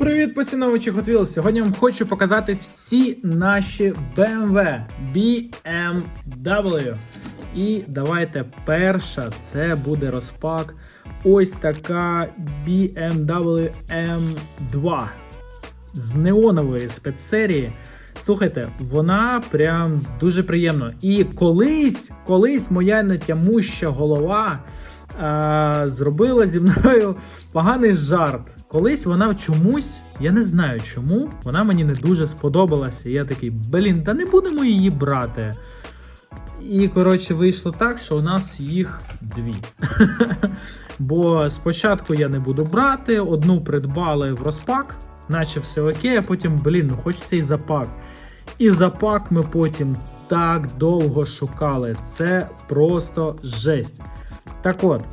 Привіт, поціновувачі Hot Wheels! Сьогодні вам хочу показати всі наші BMW BMW. І давайте перша це буде розпак. Ось така BMW M2 з неонової спецсерії. Слухайте, вона прям дуже приємна. І колись, колись моя нетямуща голова а, зробила зі мною поганий жарт. Колись вона чомусь, я не знаю чому, вона мені не дуже сподобалася. І я такий, блін, та не будемо її брати. І, коротше, вийшло так, що у нас їх дві. Бо спочатку я не буду брати, одну придбали в розпак, наче все окей, а потім, блін, ну хочеться і запак. І запак ми потім так довго шукали. Це просто жесть. Так от,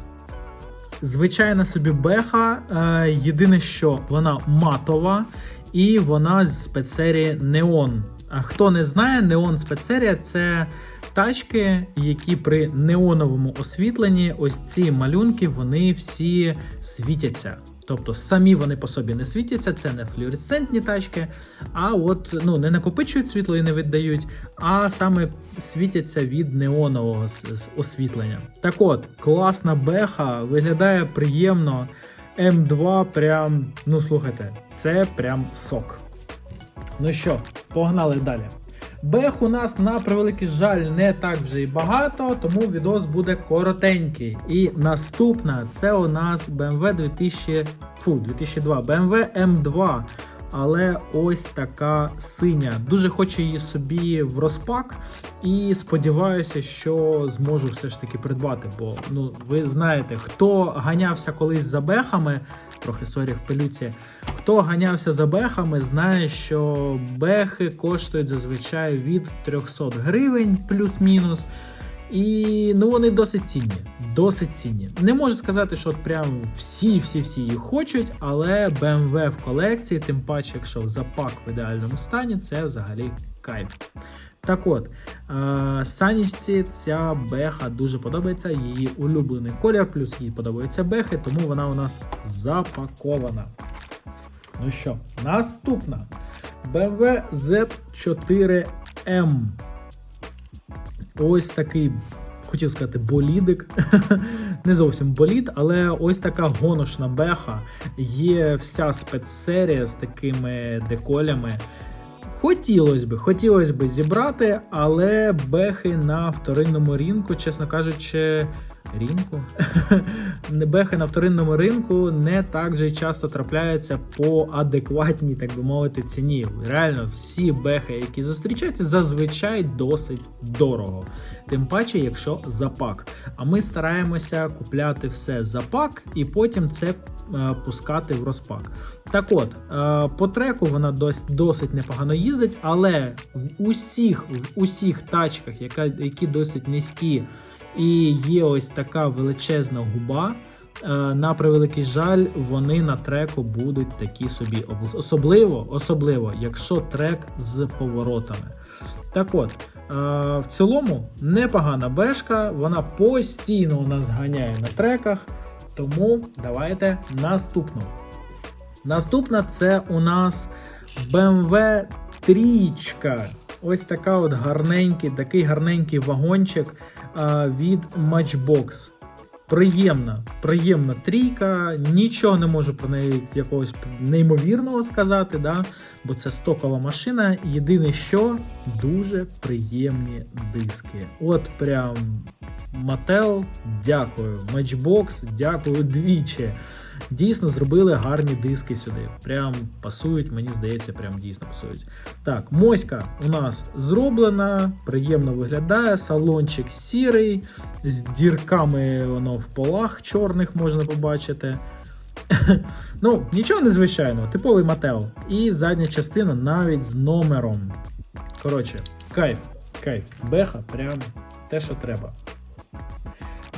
звичайна собі беха. Е, єдине, що вона матова, і вона з спецсерії Неон. А хто не знає, Неон спецсерія це тачки, які при неоновому освітленні, ось ці малюнки, вони всі світяться. Тобто самі вони по собі не світяться, це не флюоресцентні тачки, а от ну не накопичують світло і не віддають, а саме світяться від неонового освітлення. Так от, класна беха, виглядає приємно. М2 прям, ну слухайте, це прям сок. Ну що, погнали далі. Бех у нас на превеликий жаль не так вже і багато, тому відос буде коротенький. І наступна це у нас BMW 2000, фу, 2002, BMW M2. Але ось така синя. Дуже хочу її собі в розпак і сподіваюся, що зможу все ж таки придбати. Бо ну ви знаєте, хто ганявся колись за бехами, трохи сорі в пилюці, Хто ганявся за бехами, знає, що бехи коштують зазвичай від 300 гривень плюс-мінус. І ну вони досить цінні. Досить цінні. Не можу сказати, що от прям всі-всі-всі їх хочуть, але BMW в колекції, тим паче, якщо запак в ідеальному стані, це взагалі кайф. Так от, е, Санічці ця беха дуже подобається, її улюблений колір, плюс їй подобаються бехи, тому вона у нас запакована. Ну що, наступна BMW Z4M. Ось такий, хотів сказати, болідик. Не зовсім болід, але ось така гоношна беха. Є вся спецсерія з такими деколями. Хотілося б, хотілося б зібрати, але бехи на вторинному ринку, чесно кажучи, ринку. бехи на вторинному ринку не так же часто трапляються по адекватній, так би мовити, ціні. Реально, всі бехи, які зустрічаються, зазвичай досить дорого. Тим паче, якщо запак. А ми стараємося купляти все за пак і потім це е, пускати в розпак. Так от, е, по треку вона досить, досить непогано їздить, але в усіх, в усіх тачках, які досить низькі, і є ось така величезна губа. е, На превеликий жаль, вони на треку будуть такі собі особливо, особливо, якщо трек з поворотами. Так от, е, в цілому непогана бешка, вона постійно у нас ганяє на треках. Тому давайте наступну. Наступна це у нас BMW трічка. Ось така от гарненький, такий гарненький вагончик від Matchbox. Приємна, приємна трійка. Нічого не можу про неї якогось неймовірного сказати, да? бо це стокова машина. Єдине, що дуже приємні диски. От прям Mattel, дякую. Matchbox, дякую двічі. Дійсно зробили гарні диски сюди. Прям пасують, мені здається, прям дійсно пасують. Так, моська у нас зроблена, приємно виглядає. Салончик сірий, з дірками воно в полах чорних можна побачити. ну, нічого незвичайного, типовий Матео. І задня частина навіть з номером. Коротше, кайф, кайф. Беха, прям те, що треба.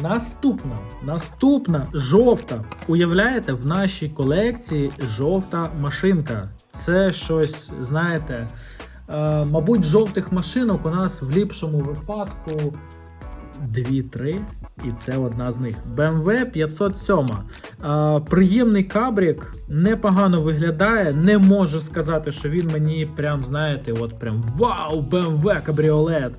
Наступна, наступна жовта. Уявляєте, в нашій колекції жовта машинка. Це щось, знаєте, е, мабуть, жовтих машинок у нас в ліпшому випадку 2-3, і це одна з них. BMW 507. А, приємний кабрік, непогано виглядає. Не можу сказати, що він мені прям, знаєте, от прям вау, BMW кабріолет.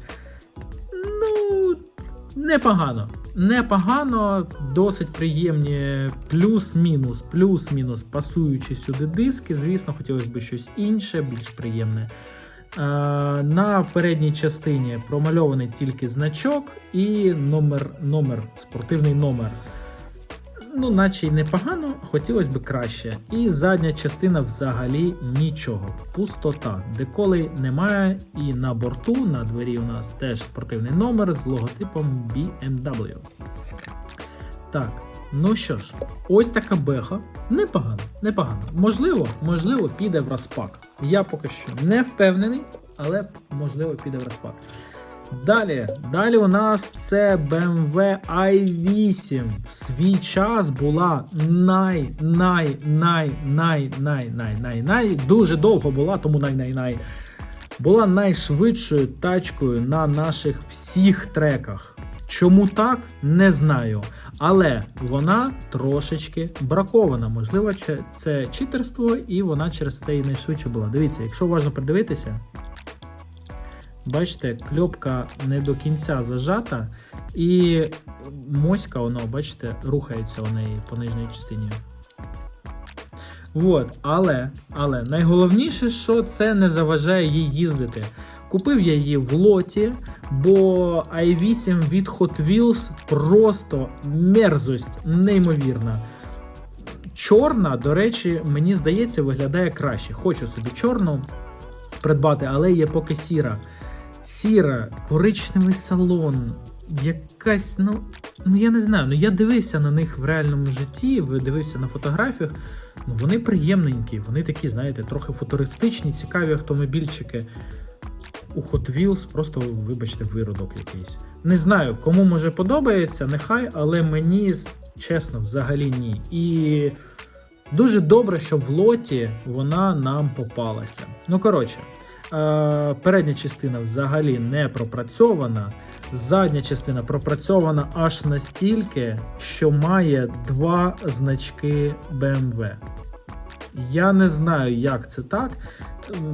Непогано. Непогано, досить приємні плюс-мінус, плюс-мінус пасуючи сюди диски. Звісно, хотілося б щось інше, більш приємне. Е, На передній частині промальований тільки значок і номер, номер, спортивний номер. Ну, наче й непогано, хотілося б краще. І задня частина взагалі нічого. Пустота. Деколи немає. І на борту, на двері у нас теж спортивний номер з логотипом BMW. Так, ну що ж, ось така беха. Непогано, непогано. Можливо, можливо, піде в розпак. Я поки що не впевнений, але можливо піде в розпак. Далі, далі у нас це BMW i8. В свій час була най, най, най, най, най, най, най, най. Дуже довго була, тому най, най, най. Була найшвидшою тачкою на наших всіх треках. Чому так, не знаю. Але вона трошечки бракована. Можливо, це читерство, і вона через це і найшвидше була. Дивіться, якщо уважно придивитися, бачите, кльопка не до кінця зажата, і моська, воно, бачите, рухається у неї по нижній частині. Вот, але, але найголовніше, що це не заважає їй їздити. Купив я її в лоті, бо i8 від Hot Wheels просто мерзость неймовірна. Чорна, до речі, мені здається, виглядає краще. Хочу собі чорну придбати, але є поки сіра. Сіра, коричневий салон, якась, ну, ну я не знаю. Ну я дивився на них в реальному житті, дивився на фотографіях. Ну вони приємненькі, вони такі, знаєте, трохи футуристичні, цікаві автомобільчики. У Hot Wheels просто, вибачте, виродок якийсь. Не знаю, кому може подобається, нехай, але мені, чесно, взагалі ні. І дуже добре, що в лоті вона нам попалася. Ну, коротше, передня частина взагалі не пропрацьована. Задня частина пропрацьована аж настільки, що має два значки BMW. Я не знаю, як це так.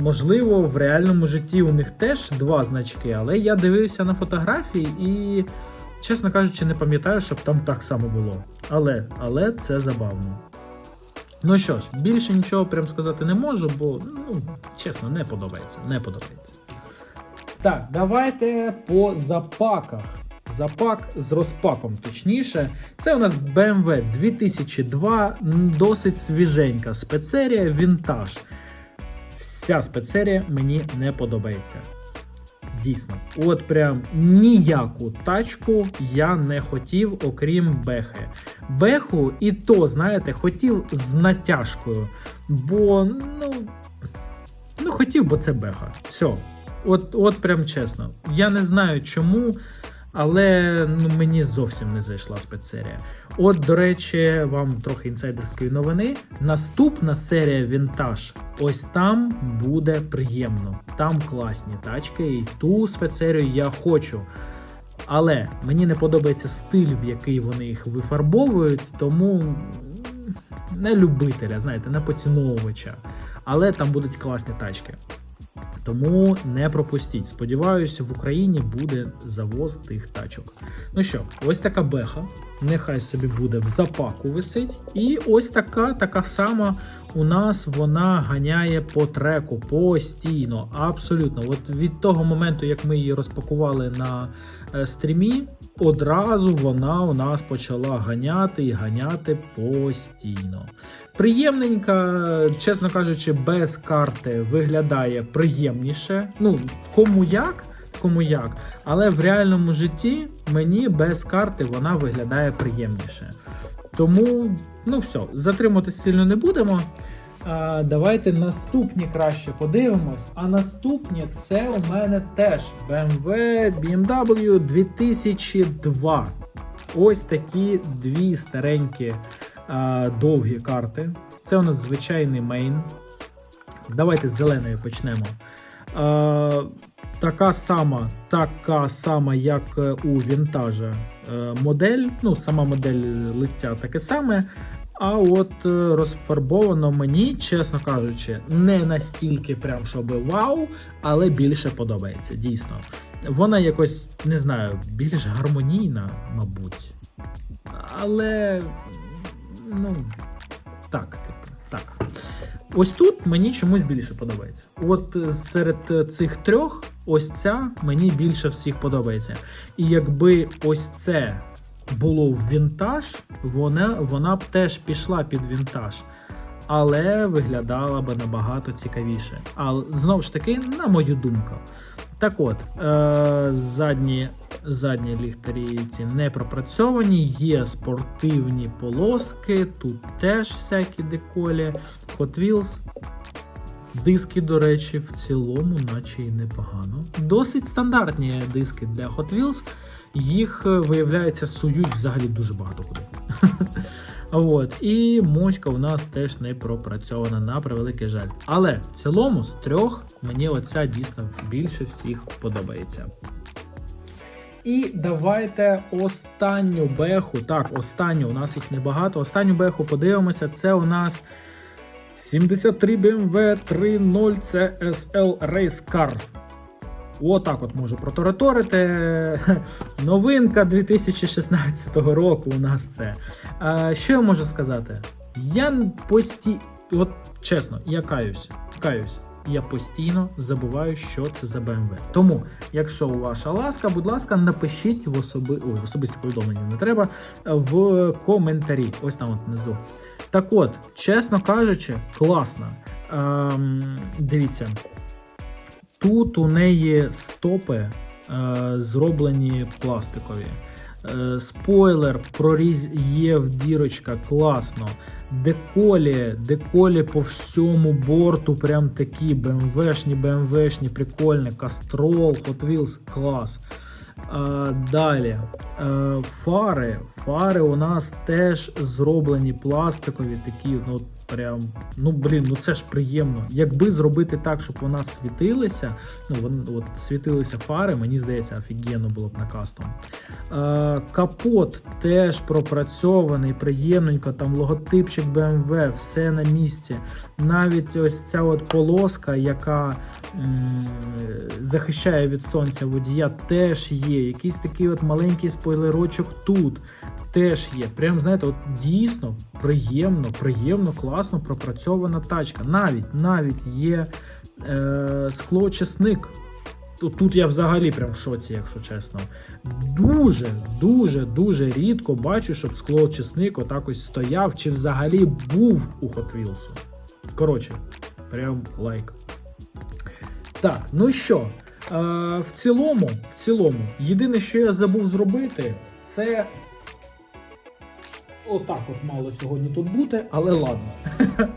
Можливо, в реальному житті у них теж два значки, але я дивився на фотографії і, чесно кажучи, не пам'ятаю, щоб там так само було. Але, але це забавно. Ну що ж, більше нічого прям сказати не можу, бо, ну, чесно, не подобається. Не подобається. Так, давайте по запаках. Запак з розпаком, точніше. Це у нас BMW 2002, досить свіженька спецсерія Vintage. Вся спецсерія мені не подобається. Дійсно, от прям ніяку тачку я не хотів, окрім Бехи. Беху і то, знаєте, хотів з натяжкою. Бо, ну, ну хотів, бо це Беха. Все. От, от прям чесно. Я не знаю чому, але ну, мені зовсім не зайшла спецсерія. От, до речі, вам трохи інсайдерської новини. Наступна серія Vintage, ось там буде приємно. Там класні тачки, і ту спецсерію я хочу. Але мені не подобається стиль, в який вони їх вифарбовують, тому не любителя, знаєте, не поціновувача. Але там будуть класні тачки. Тому не пропустіть. Сподіваюся, в Україні буде завоз тих тачок. Ну що, ось така беха. Нехай собі буде в запаку висить. І ось така, така сама у нас вона ганяє по треку постійно. Абсолютно. От від того моменту, як ми її розпакували на е, стрімі, одразу вона у нас почала ганяти і ганяти постійно. Приємненька, чесно кажучи, без карти виглядає приємніше. Ну, кому як, кому як. Але в реальному житті мені без карти вона виглядає приємніше. Тому, ну все, затримуватись сильно не будемо. Давайте наступні краще подивимось. А наступні це у мене теж BMW BMW 2002. Ось такі дві старенькі а, довгі карти. Це у нас звичайний мейн. Давайте з зеленої почнемо. А, така сама, така сама, як е, у вінтажа е, модель. Ну, сама модель лиття таке саме. А от е, розфарбовано мені, чесно кажучи, не настільки прям, щоб вау, але більше подобається, дійсно. Вона якось, не знаю, більш гармонійна, мабуть. Але. Ну, так, типу, так. Ось тут мені чомусь більше подобається. От е, серед е, цих трьох, ось ця мені більше всіх подобається. І якби ось це було в вінтаж, вона, вона б теж пішла під вінтаж. Але виглядала би набагато цікавіше. Але знову ж таки, на мою думку. Так от, е- задні, задні ліхтарі ці не пропрацьовані, є спортивні полоски, тут теж всякі деколі, Hot Wheels. Диски, до речі, в цілому, наче і непогано. Досить стандартні диски для Hot Wheels. Їх, е, виявляється, сують взагалі дуже багато куди. От, і моська у нас теж не пропрацьована на превеликий жаль. Але в цілому з трьох мені оця дійсно більше всіх подобається. І давайте останню беху. Так, останню, у нас їх небагато. Останню беху подивимося. Це у нас 73 BMW 30 CSL Race Car. Отак от можу протораторити. Новинка 2016 року у нас це. А, що я можу сказати? Я пості... От чесно, я каюсь. Каюсь. Я постійно забуваю, що це за BMW. Тому, якщо ваша ласка, будь ласка, напишіть в особи... Ой, особисті повідомлення не треба в коментарі. Ось там от внизу. Так от, чесно кажучи, класно. Ем, дивіться. Тут у неї стопи е, зроблені пластикові. Е, спойлер, проріз є в дірочка, класно. Деколі, деколі по всьому борту, прям такі БМВшні, БМВшні, прикольні, Кастрол, Hot Wheels, клас. Е, далі. Е, фари. Фари у нас теж зроблені пластикові, такі, ну прям, ну блін, ну це ж приємно. Якби зробити так, щоб вона світилася, ну вон, от світилися фари, мені здається, офігенно було б на кастом. Е, капот теж пропрацьований, приємненько, там логотипчик BMW, все на місці. Навіть ось ця от полоска, яка м, захищає від сонця водія, теж є. Якийсь такий от маленький спойлерочок тут теж є. Прям, знаєте, от дійсно приємно, приємно, класно пропрацьована тачка. Навіть навіть є е, склоочисник. Тут, я взагалі прям в шоці, якщо чесно. Дуже, дуже, дуже рідко бачу, щоб склоочисник отак ось стояв, чи взагалі був у Hot Wheels. Коротше, прям лайк. Так, ну що, е, в цілому, в цілому, єдине, що я забув зробити, це. Отак от мало сьогодні тут бути, але ладно.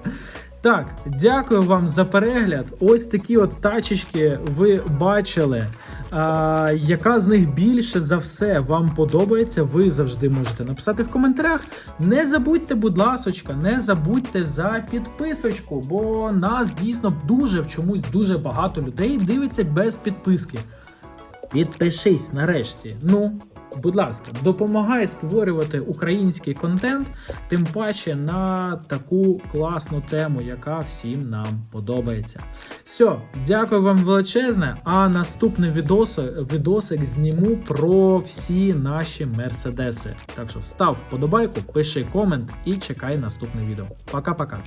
Так, дякую вам за перегляд. Ось такі от тачечки ви бачили. А, Яка з них більше за все вам подобається, ви завжди можете написати в коментарях. Не забудьте, будь ласочка, не забудьте за підписочку, бо нас дійсно дуже в чомусь дуже багато людей дивиться без підписки. Підпишись нарешті. Ну, будь ласка, допомагай створювати український контент, тим паче на таку класну тему, яка всім нам подобається. Все, дякую вам величезне. А наступний відос, відосик зніму про всі наші мерседеси. Так що встав вподобайку, пиши комент і чекай наступне відео. Пока-пока.